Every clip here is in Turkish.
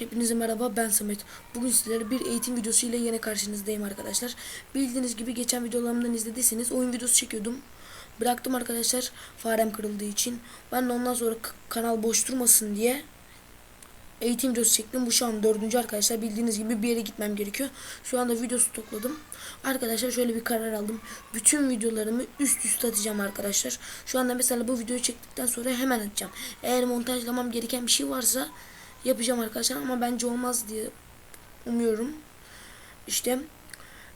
Hepinize merhaba ben Samet. Bugün sizlere bir eğitim videosu ile yine karşınızdayım arkadaşlar. Bildiğiniz gibi geçen videolarımdan izlediyseniz oyun videosu çekiyordum. Bıraktım arkadaşlar farem kırıldığı için. Ben de ondan sonra kanal boş durmasın diye eğitim videosu çektim. Bu şu an dördüncü arkadaşlar. Bildiğiniz gibi bir yere gitmem gerekiyor. Şu anda videosu topladım. Arkadaşlar şöyle bir karar aldım. Bütün videolarımı üst üste atacağım arkadaşlar. Şu anda mesela bu videoyu çektikten sonra hemen atacağım. Eğer montajlamam gereken bir şey varsa yapacağım arkadaşlar ama bence olmaz diye umuyorum. İşte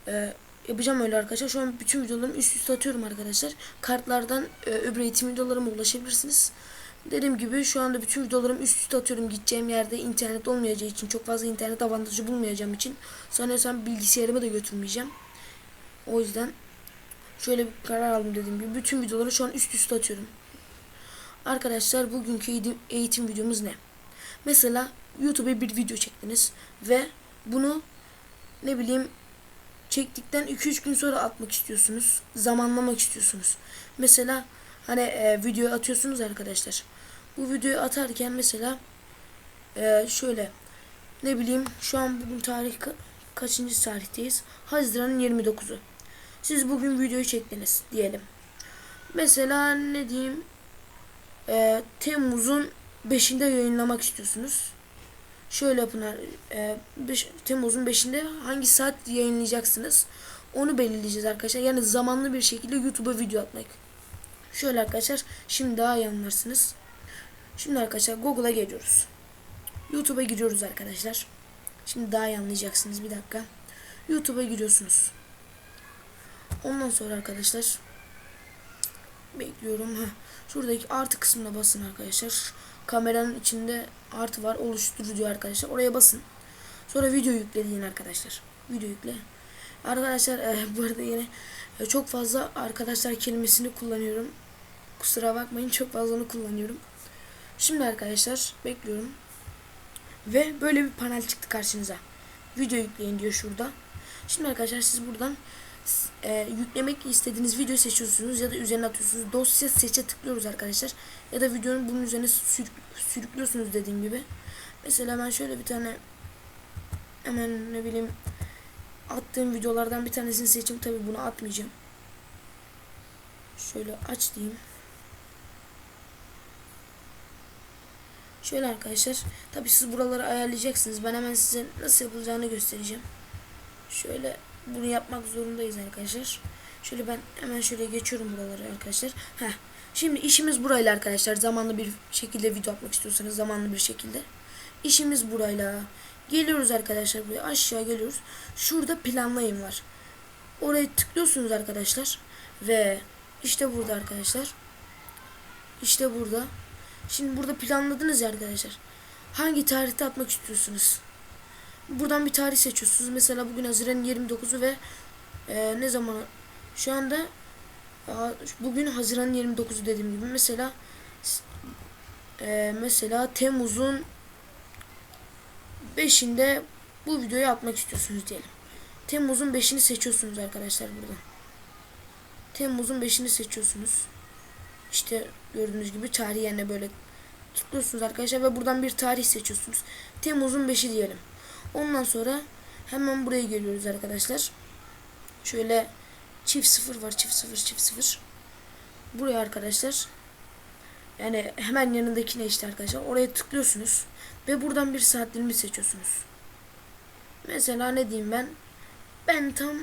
e, yapacağım öyle arkadaşlar. Şu an bütün videolarımı üst üste atıyorum arkadaşlar. Kartlardan e, öbür eğitim videolarıma ulaşabilirsiniz. Dediğim gibi şu anda bütün videolarımı üst üste atıyorum. Gideceğim yerde internet olmayacağı için çok fazla internet avantajı bulmayacağım için sanıyorsam bilgisayarımı da götürmeyeceğim. O yüzden şöyle bir karar aldım dediğim gibi. Bütün videoları şu an üst üste atıyorum. Arkadaşlar bugünkü eğitim, videomuz ne? Mesela YouTube'a bir video çektiniz ve bunu ne bileyim çektikten 2-3 gün sonra atmak istiyorsunuz. Zamanlamak istiyorsunuz. Mesela hani e, video atıyorsunuz arkadaşlar. Bu videoyu atarken mesela e, şöyle ne bileyim şu an bugün tarih ka- kaçıncı tarihteyiz? Haziran'ın 29'u. Siz bugün videoyu çektiniz diyelim. Mesela ne diyeyim? E, Temmuz'un 5'inde yayınlamak istiyorsunuz. Şöyle yapın. E, beş- Temmuz'un 5'inde hangi saat yayınlayacaksınız? Onu belirleyeceğiz arkadaşlar. Yani zamanlı bir şekilde YouTube'a video atmak. Şöyle arkadaşlar. Şimdi daha iyi anlarsınız. Şimdi arkadaşlar Google'a geliyoruz. YouTube'a giriyoruz arkadaşlar. Şimdi daha iyi anlayacaksınız. Bir dakika. YouTube'a giriyorsunuz. Ondan sonra arkadaşlar bekliyorum. Şuradaki artı kısmına basın arkadaşlar. Kameranın içinde artı var. Oluştur diyor arkadaşlar. Oraya basın. Sonra video yükle deyin arkadaşlar. Video yükle. Arkadaşlar e, bu arada yine e, çok fazla arkadaşlar kelimesini kullanıyorum. Kusura bakmayın çok fazla onu kullanıyorum. Şimdi arkadaşlar bekliyorum. Ve böyle bir panel çıktı karşınıza. Video yükleyin diyor şurada. Şimdi arkadaşlar siz buradan e, yüklemek istediğiniz videoyu seçiyorsunuz ya da üzerine atıyorsunuz. Dosya seçe tıklıyoruz arkadaşlar. Ya da videonun bunun üzerine sürük, sürüklüyorsunuz dediğim gibi. Mesela ben şöyle bir tane hemen ne bileyim attığım videolardan bir tanesini seçeyim. Tabi bunu atmayacağım. Şöyle aç diyeyim. Şöyle arkadaşlar. Tabi siz buraları ayarlayacaksınız. Ben hemen size nasıl yapılacağını göstereceğim. Şöyle bunu yapmak zorundayız arkadaşlar. Şöyle ben hemen şöyle geçiyorum buraları arkadaşlar. Heh. Şimdi işimiz burayla arkadaşlar. Zamanlı bir şekilde video atmak istiyorsanız zamanlı bir şekilde. İşimiz burayla. Geliyoruz arkadaşlar buraya aşağı geliyoruz. Şurada planlayın var. Oraya tıklıyorsunuz arkadaşlar. Ve işte burada arkadaşlar. İşte burada. Şimdi burada planladınız ya arkadaşlar. Hangi tarihte atmak istiyorsunuz? Buradan bir tarih seçiyorsunuz. Mesela bugün Haziran 29'u ve e, ne zaman şu anda bugün Haziran 29'u dediğim gibi mesela e, mesela Temmuz'un 5'inde bu videoyu atmak istiyorsunuz diyelim. Temmuz'un 5'ini seçiyorsunuz arkadaşlar buradan. Temmuz'un 5'ini seçiyorsunuz. İşte gördüğünüz gibi tarih yerine böyle tıklıyorsunuz arkadaşlar ve buradan bir tarih seçiyorsunuz. Temmuz'un 5'i diyelim. Ondan sonra hemen buraya geliyoruz arkadaşlar. Şöyle çift sıfır var. Çift sıfır çift sıfır. Buraya arkadaşlar yani hemen yanındakine işte arkadaşlar. Oraya tıklıyorsunuz. Ve buradan bir saat dilimi seçiyorsunuz. Mesela ne diyeyim ben? Ben tam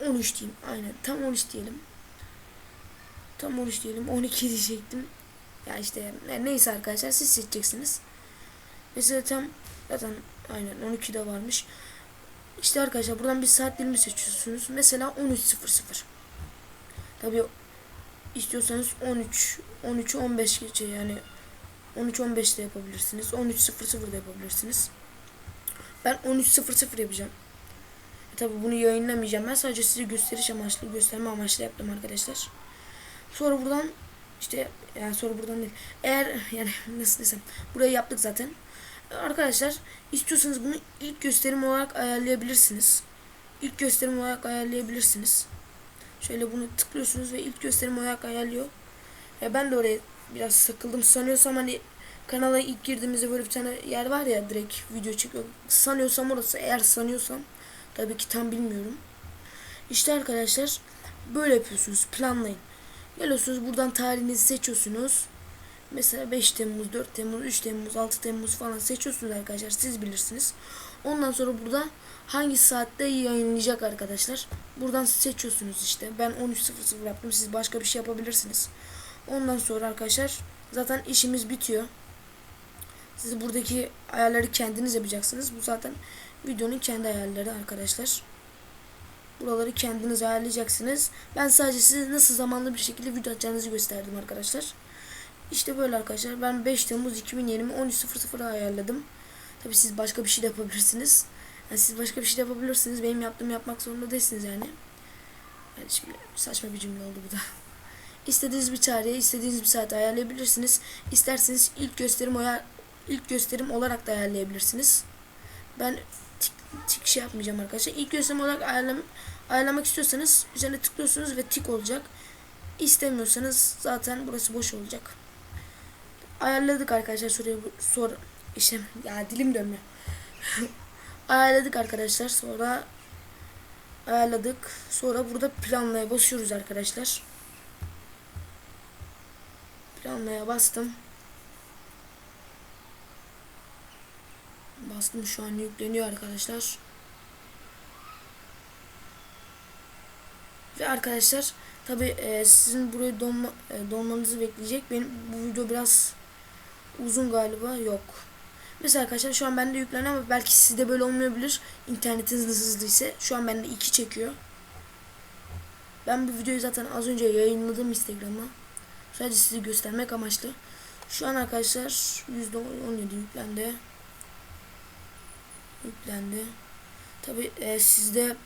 13 diyeyim. Aynen tam 13 diyelim. Tam 13 diyelim. 12 diyecektim. Ya işte neyse arkadaşlar siz seçeceksiniz. Mesela tam zaten aynen 12'de varmış. İşte arkadaşlar buradan bir saat dilimi seçiyorsunuz. Mesela 13.00. Tabi istiyorsanız 13 13 15 gece yani 13 15 de yapabilirsiniz. 13.00 da yapabilirsiniz. Ben 13.00 yapacağım. E tabi bunu yayınlamayacağım. Ben sadece size gösteriş amaçlı, gösterme amaçlı yaptım arkadaşlar. Sonra buradan işte yani sonra buradan değil. Eğer yani nasıl desem burayı yaptık zaten. Arkadaşlar istiyorsanız bunu ilk gösterim olarak ayarlayabilirsiniz. İlk gösterim olarak ayarlayabilirsiniz. Şöyle bunu tıklıyorsunuz ve ilk gösterim olarak ayarlıyor. Ya ben de oraya biraz sıkıldım sanıyorsam hani kanala ilk girdiğimizde böyle bir tane yer var ya direkt video çıkıyor. Sanıyorsam orası eğer sanıyorsam tabii ki tam bilmiyorum. İşte arkadaşlar böyle yapıyorsunuz planlayın. Geliyorsunuz buradan tarihinizi seçiyorsunuz. Mesela 5 Temmuz, 4 Temmuz, 3 Temmuz, 6 Temmuz falan seçiyorsunuz arkadaşlar. Siz bilirsiniz. Ondan sonra burada hangi saatte yayınlayacak arkadaşlar. Buradan seçiyorsunuz işte. Ben 13.00 yaptım. Siz başka bir şey yapabilirsiniz. Ondan sonra arkadaşlar zaten işimiz bitiyor. Siz buradaki ayarları kendiniz yapacaksınız. Bu zaten videonun kendi ayarları arkadaşlar. Buraları kendiniz ayarlayacaksınız. Ben sadece size nasıl zamanlı bir şekilde video atacağınızı gösterdim arkadaşlar. İşte böyle arkadaşlar. Ben 5 Temmuz 2020 13.00'a ayarladım. Tabi siz başka bir şey de yapabilirsiniz. Yani siz başka bir şey de yapabilirsiniz. Benim yaptığımı yapmak zorunda değilsiniz yani. Yani şimdi saçma bir cümle oldu bu da. İstediğiniz bir tarihe, istediğiniz bir saate ayarlayabilirsiniz. İsterseniz ilk gösterim ilk gösterim olarak da ayarlayabilirsiniz. Ben tik, tik şey yapmayacağım arkadaşlar. İlk gösterim olarak ayarlam, ayarlamak istiyorsanız üzerine tıklıyorsunuz ve tik olacak. İstemiyorsanız zaten burası boş olacak. Ayarladık arkadaşlar soruyu sor işte ya dilim dönmüyor. ayarladık arkadaşlar sonra ayarladık. Sonra burada planlaya basıyoruz arkadaşlar. Planlaya bastım. Bastım şu an yükleniyor arkadaşlar. Ve arkadaşlar tabi e, sizin burayı donma, e, donmanızı bekleyecek. Benim bu video biraz uzun galiba yok. Mesela arkadaşlar şu an bende yükleniyor ama belki sizde böyle olmayabilir. İnternetiniz hızlı ise şu an bende 2 çekiyor. Ben bu videoyu zaten az önce yayınladım Instagram'a. Sadece sizi göstermek amaçlı. Şu an arkadaşlar %17 yüklendi. Yüklendi. Tabi e, sizde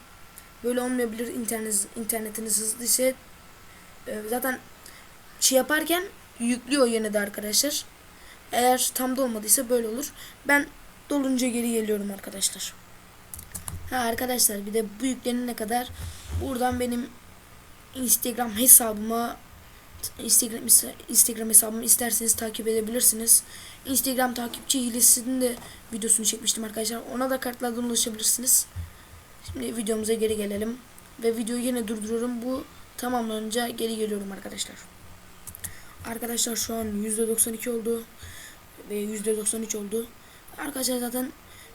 böyle olmayabilir internet internetiniz hızlı ise e, zaten şey yaparken yüklüyor yine de arkadaşlar. Eğer tam dolmadıysa böyle olur. Ben dolunca geri geliyorum arkadaşlar. Ha arkadaşlar bir de bu yüklenene kadar buradan benim Instagram hesabıma Instagram Instagram hesabımı isterseniz takip edebilirsiniz. Instagram takipçi hilesinin de videosunu çekmiştim arkadaşlar. Ona da kartlardan ulaşabilirsiniz. Şimdi videomuza geri gelelim. Ve videoyu yine durduruyorum. Bu tamamlanınca geri geliyorum arkadaşlar. Arkadaşlar şu an %92 oldu. Ve %93 oldu. Arkadaşlar zaten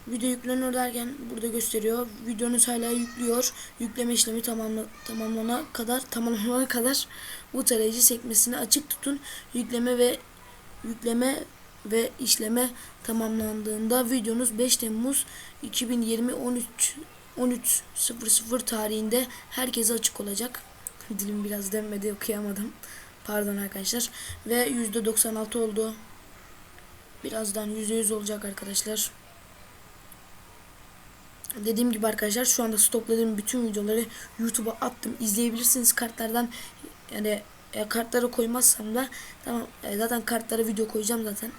video yükleniyor derken burada gösteriyor. Videonuz hala yüklüyor. Yükleme işlemi tamamla, tamamlana kadar tamamlanana kadar bu tarayıcı sekmesini açık tutun. Yükleme ve yükleme ve işleme tamamlandığında videonuz 5 Temmuz 2020 13 13.00 tarihinde herkese açık olacak. Dilim biraz dönmedi okuyamadım. Pardon arkadaşlar. Ve %96 oldu. Birazdan %100 olacak arkadaşlar. Dediğim gibi arkadaşlar şu anda stokladığım bütün videoları YouTube'a attım. İzleyebilirsiniz kartlardan. Yani e, kartlara koymazsam da tamam e, zaten kartlara video koyacağım zaten.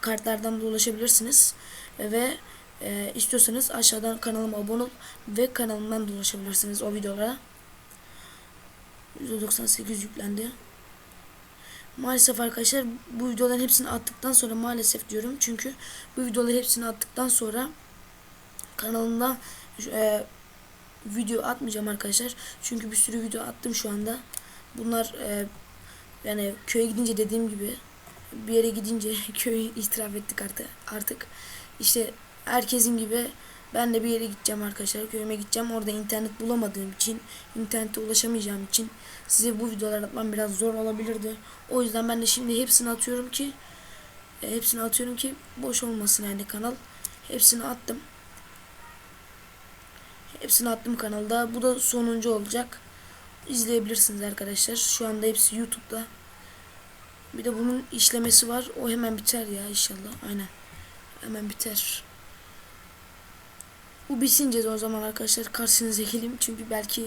Kartlardan da ulaşabilirsiniz. E, ve e, istiyorsanız aşağıdan kanalıma abone ol ve kanalımdan da ulaşabilirsiniz o videolara. 198 yüklendi. Maalesef arkadaşlar bu videoların hepsini attıktan sonra maalesef diyorum. Çünkü bu videoları hepsini attıktan sonra kanalımda e, video atmayacağım arkadaşlar. Çünkü bir sürü video attım şu anda. Bunlar e, yani köye gidince dediğim gibi bir yere gidince köyü itiraf ettik artık. Artık işte herkesin gibi ben de bir yere gideceğim arkadaşlar. Köyüme gideceğim. Orada internet bulamadığım için, internete ulaşamayacağım için size bu videolar atmam biraz zor olabilirdi. O yüzden ben de şimdi hepsini atıyorum ki e, hepsini atıyorum ki boş olmasın yani kanal. Hepsini attım. Hepsini attım kanalda. Bu da sonuncu olacak. İzleyebilirsiniz arkadaşlar. Şu anda hepsi YouTube'da. Bir de bunun işlemesi var. O hemen biter ya inşallah. Aynen. Hemen biter. Bu bitince de o zaman arkadaşlar karşınıza geleyim. Çünkü belki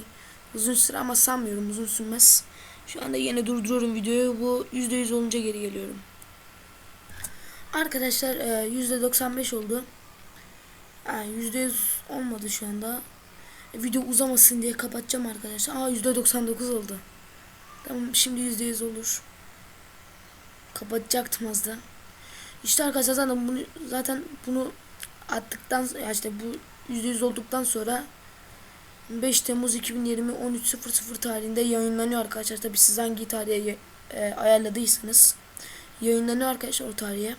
uzun süre ama sanmıyorum uzun sürmez. Şu anda yine durduruyorum videoyu. Bu %100 olunca geri geliyorum. Arkadaşlar %95 oldu. Yani %100 olmadı şu anda. Video uzamasın diye kapatacağım arkadaşlar. Aa %99 oldu. Tamam şimdi %100 olur. Kapatacaktım az da. İşte arkadaşlar zaten bunu zaten bunu attıktan ya işte bu %100 olduktan sonra 5 Temmuz 2020 13.00 tarihinde yayınlanıyor arkadaşlar. Tabi siz hangi tarihe e, ayarladıysanız yayınlanıyor arkadaşlar o tarihe.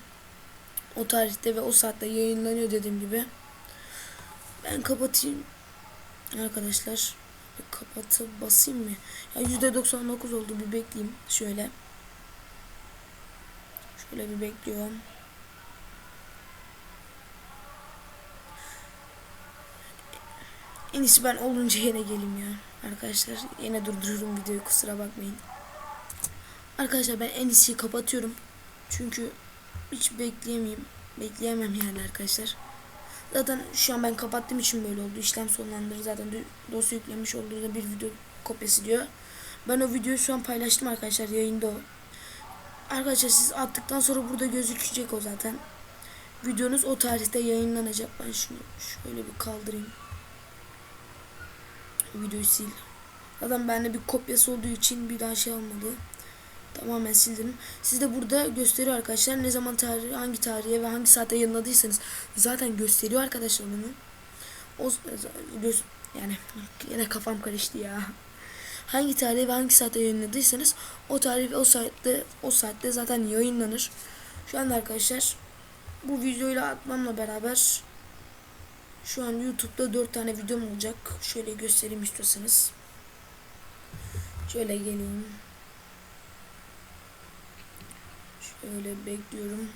O tarihte ve o saatte yayınlanıyor dediğim gibi. Ben kapatayım arkadaşlar. Bir kapatıp basayım mı? Ya %99 oldu bir bekleyeyim şöyle. Şöyle bir bekliyorum. En iyisi ben olunca yine geleyim ya. Arkadaşlar yine durdururum videoyu kusura bakmayın. Arkadaşlar ben en iyisi kapatıyorum. Çünkü hiç bekleyemeyeyim. Bekleyemem yani arkadaşlar. Zaten şu an ben kapattığım için böyle oldu. İşlem sonlandırır. Zaten dosya yüklenmiş olduğunda bir video kopyası diyor. Ben o videoyu şu an paylaştım arkadaşlar. Yayında o. Arkadaşlar siz attıktan sonra burada gözükecek o zaten. Videonuz o tarihte yayınlanacak. Ben şunu şöyle bir kaldırayım. Videoyu sil. Zaten bende bir kopyası olduğu için bir daha şey olmadı. Tamamen sildim. Siz de burada gösteriyor arkadaşlar. Ne zaman tarih, hangi tarihe ve hangi saate yayınladıysanız zaten gösteriyor arkadaşlar onu. O göz yani yine kafam karıştı ya. Hangi tarihe ve hangi saate yayınladıysanız o tarih ve o saatte o saatte zaten yayınlanır. Şu anda arkadaşlar bu videoyla atmamla beraber şu an YouTube'da 4 tane videom olacak. Şöyle göstereyim istiyorsanız. Şöyle geleyim. Şöyle bekliyorum.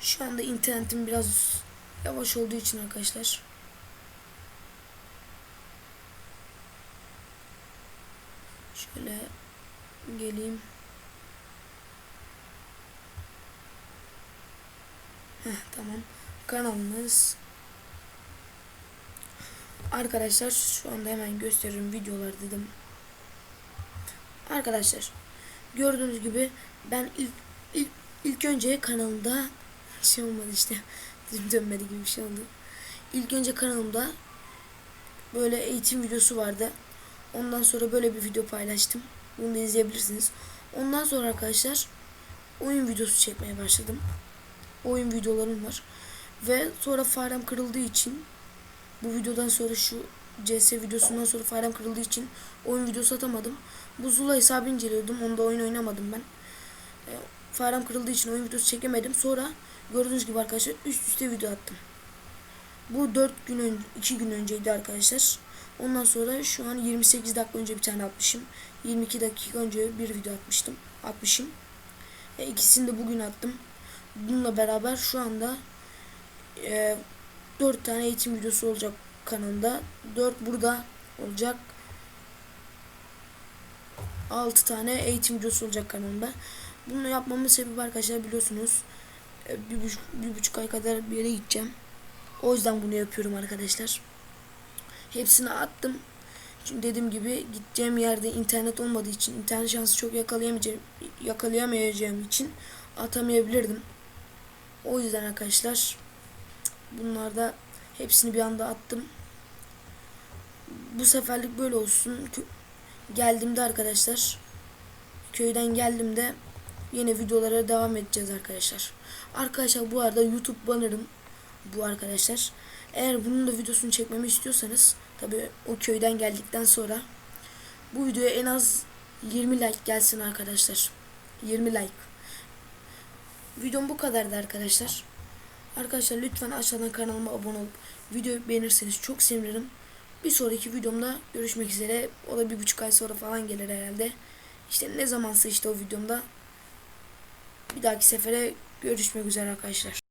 Şu anda internetim biraz yavaş olduğu için arkadaşlar. Şöyle geleyim. Heh, tamam. Kanalımız Arkadaşlar şu anda hemen gösteririm videolar dedim. Arkadaşlar gördüğünüz gibi ben ilk ilk, ilk önce kanalımda şey olmadı işte dönmedi gibi bir şey oldu. İlk önce kanalımda böyle eğitim videosu vardı. Ondan sonra böyle bir video paylaştım. Bunu da izleyebilirsiniz. Ondan sonra arkadaşlar oyun videosu çekmeye başladım. Oyun videolarım var. Ve sonra farem kırıldığı için bu videodan sonra şu CS videosundan sonra farem kırıldığı için oyun videosu atamadım. Bu Zula hesabı inceliyordum. Onda oyun oynamadım ben. E, farem kırıldığı için oyun videosu çekemedim. Sonra gördüğünüz gibi arkadaşlar üst üste video attım. Bu 4 gün önce 2 gün önceydi arkadaşlar. Ondan sonra şu an 28 dakika önce bir tane atmışım. 22 dakika önce bir video atmıştım. Atmışım. E, ikisini de bugün attım. Bununla beraber şu anda e, 4 tane eğitim videosu olacak kanalda. 4 burada olacak. 6 tane eğitim videosu olacak kanalımda. Bunu yapmamın sebebi arkadaşlar biliyorsunuz. E, bir buçuk, bir buçuk ay kadar bir yere gideceğim. O yüzden bunu yapıyorum arkadaşlar. Hepsini attım. Çünkü dediğim gibi gideceğim yerde internet olmadığı için internet şansı çok yakalayamayacağım, yakalayamayacağım için atamayabilirdim. O yüzden arkadaşlar bunlarda hepsini bir anda attım. Bu seferlik böyle olsun. Geldiğimde arkadaşlar köyden geldiğimde yine videolara devam edeceğiz arkadaşlar. Arkadaşlar bu arada YouTube bannerım bu arkadaşlar. Eğer bunun da videosunu çekmemi istiyorsanız tabi o köyden geldikten sonra bu videoya en az 20 like gelsin arkadaşlar. 20 like. Videom bu kadardı arkadaşlar. Arkadaşlar lütfen aşağıdan kanalıma abone olup videoyu beğenirseniz çok sevinirim. Bir sonraki videomda görüşmek üzere. O da bir buçuk ay sonra falan gelir herhalde. İşte ne zamansa işte o videomda. Bir dahaki sefere görüşmek üzere arkadaşlar.